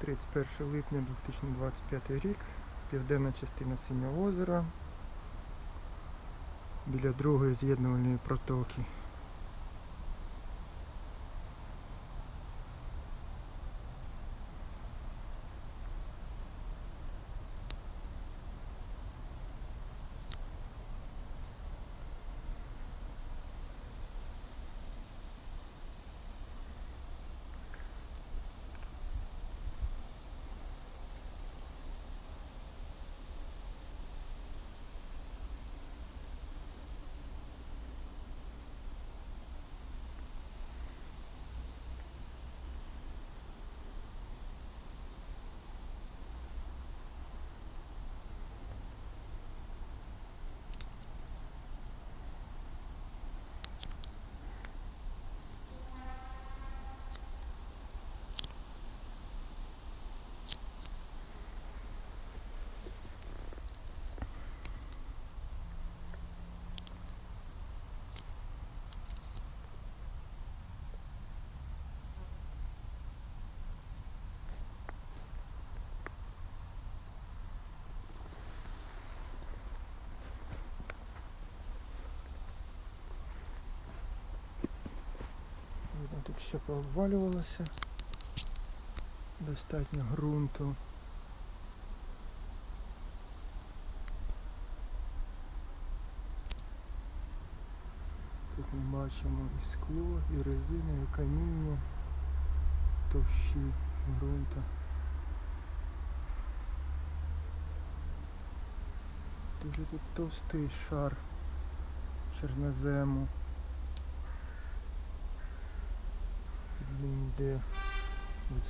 31 липня 2025 рік, південна частина Синього озера, біля другої з'єднувальної протоки. Видно, тут ще пообвалювалося. Достатньо ґрунту. Тут ми бачимо і скло, і резина, і каміння, товщі ґрунта. Дуже тут товстий шар чорнозему. Він йде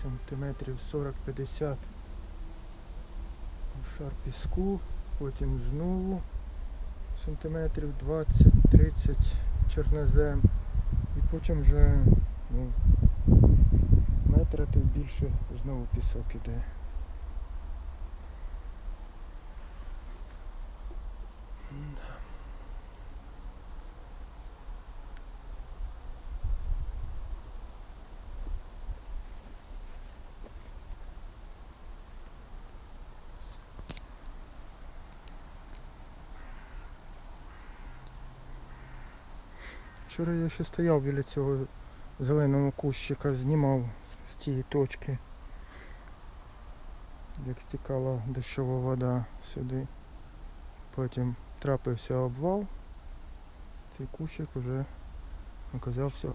сантиметрів 40-50 шар піску, потім знову сантиметрів 20-30 чорнозем і потім вже ну, метра й більше знову пісок іде. Вчора я ще стояв біля цього зеленого кущика, знімав з тієї точки, як стікала дощова вода сюди. Потім трапився обвал, цей кущик вже оказався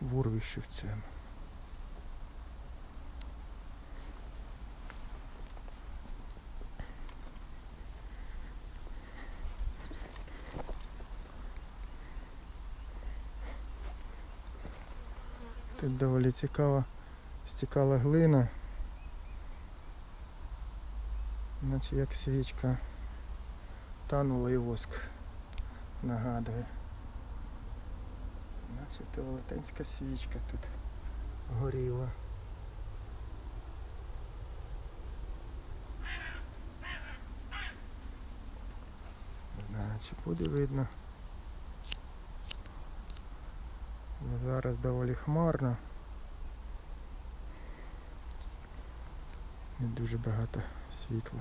в урвищі в цьому. Тут доволі цікаво стікала глина. Наче як свічка танула і воск нагадує. Наче то велетенська свічка тут горіла. Не знаю, чи буде видно. Зараз доволі хмарно. І дуже багато світла.